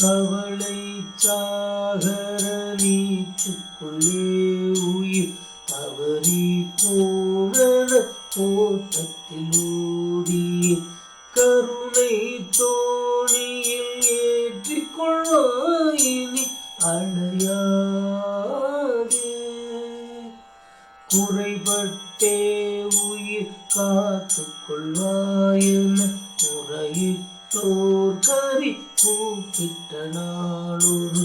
கவலை சாகர நீச்சுக்குள்ளே உயிர் தவறி போனன ஓட்டத்தில் ஊதிய கருணை தோணியில் ஏற்றிக்கொள்வாயினி அடையாதே குறைபட்டே உயிர் காத்து கொள்வாயென முறையிட்டோர் கறி கூப்பிட்ட நாளொரு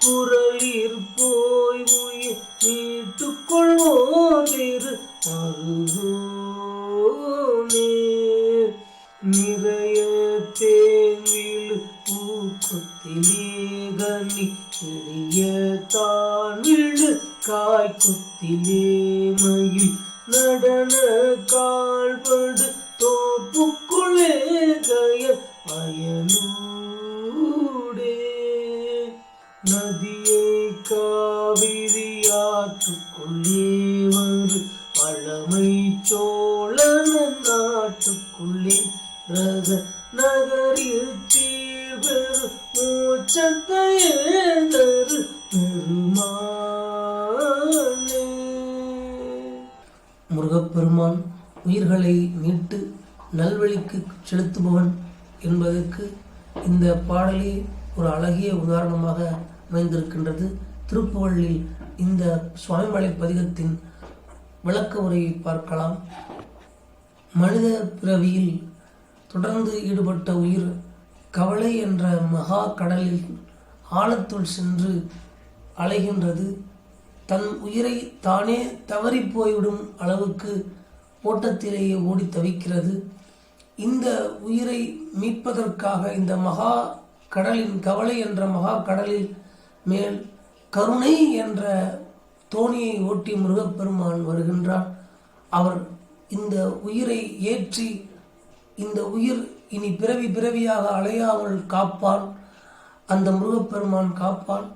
குரலிற் போய் உயிர் மீட்டுக் கொள்வோரிரு மருகோனே நிறைய தேங்கில் பூக்குத்திலே கனி எளிய தாழ்விழு காய்க்குத்திலே மயில் நடன கால்படு தோப்புக்குள்ளே கய அயலூடே. நதியை காவிரியாற்றுக்குள்ளே வந்து பழமை சோழன நாட்டுக்குள்ளே ரக நகரில் சீர்பெரு மூச்சத்தையே தரு. முருகப்பெருமான் உயிர்களை மீட்டு நல்வழிக்கு செலுத்துபவன் என்பதற்கு இந்த பாடலே ஒரு அழகிய உதாரணமாக அமைந்திருக்கின்றது. திருப்புகழில் இந்த சுவாமிமலை பதிகத்தின் விளக்க உரையை பார்க்கலாம். மனித பிறவியில் தொடர்ந்து ஈடுபட்ட உயிர் கவலை என்ற மகா கடலில் ஆழத்துள் சென்று அலைகின்றது. தன் உயிரை தானே தவறி போய்விடும் அளவுக்கு ஓட்டத்திலேயே ஓடி தவிக்கிறது. இந்த உயிரை மீட்பதற்காக இந்த மகா கடலின் கவலை என்ற மகா கடலில் மேல் கருணை என்ற தோணியை ஓட்டி முருகப்பெருமான் வருகின்றார். அவர் இந்த உயிரை ஏற்றி இந்த உயிர் இனி பிறவி பிறவியாக அலையாமல் காப்பான். அந்த முருகப்பெருமான் காப்பான்.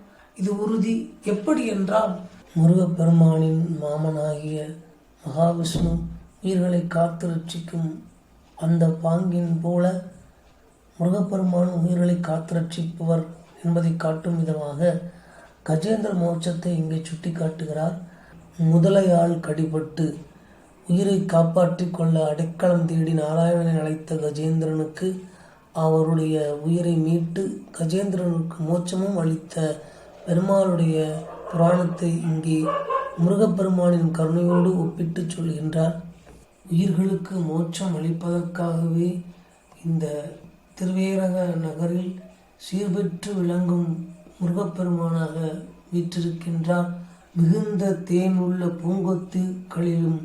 இது உறுதி. எப்படி என்றால் முருகப்பெருமானின் மாமனாகிய மகாவிஷ்ணு உயிர்களை காத்து ரட்சிக்கும் அந்த பாங்கின் போல முருகப்பெருமான் உயிர்களை காத்து ரட்சிப்பவர் என்பதை காட்டும் விதமாக கஜேந்திர மோட்சத்தை இங்கே சுட்டி காட்டுகிறார் முதலையால் கடிபட்டு உயிரை காப்பாற்றிக் கொள்ள அடைக்கலம் தேடி நாராயணனை அழைத்த கஜேந்திரனுக்கு அவருடைய உயிரை மீட்டு கஜேந்திரனுக்கு மோட்சமும் அளித்த பெருமாளுடைய புராணத்தை இங்கே முருகப்பெருமானின் கருணையோடு ஒப்பிட்டு சொல்கின்றார். உயிர்களுக்கு மோட்சம் அளிப்பதற்காகவே இந்த திருவேரக நகரில் சீர்பெற்று விளங்கும் முருகப்பெருமானாக வீற்றிருக்கின்றார். மிகுந்த தேன் உள்ள பூங்கொத்துகளிலும்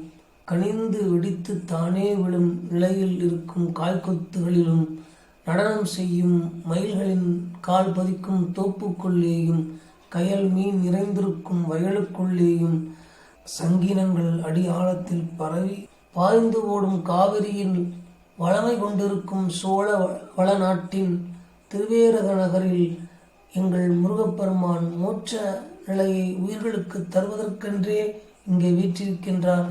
கனிந்து வெடித்து தானே விழும் நிலையில் இருக்கும் காய்கொத்துகளிலும் நடனம் செய்யும் மயில்களின் கால் பதிக்கும் தோப்புக்குள்ளேயும் கயல் மீன் நிறைந்திருக்கும் வயலுக்குள்ளேயும் சங்கினங்கள் அடி ஆழத்தில் பரவி பாய்ந்து ஓடும் காவிரியில் வளமை கொண்டிருக்கும் சோழ வளநாட்டின் திருவேரக நகரில் எங்கள் முருகப்பெருமான் மோட்ச நிலையை உயிர்களுக்கு தருவதற்கென்றே இங்கே வீற்றிருக்கின்றார்.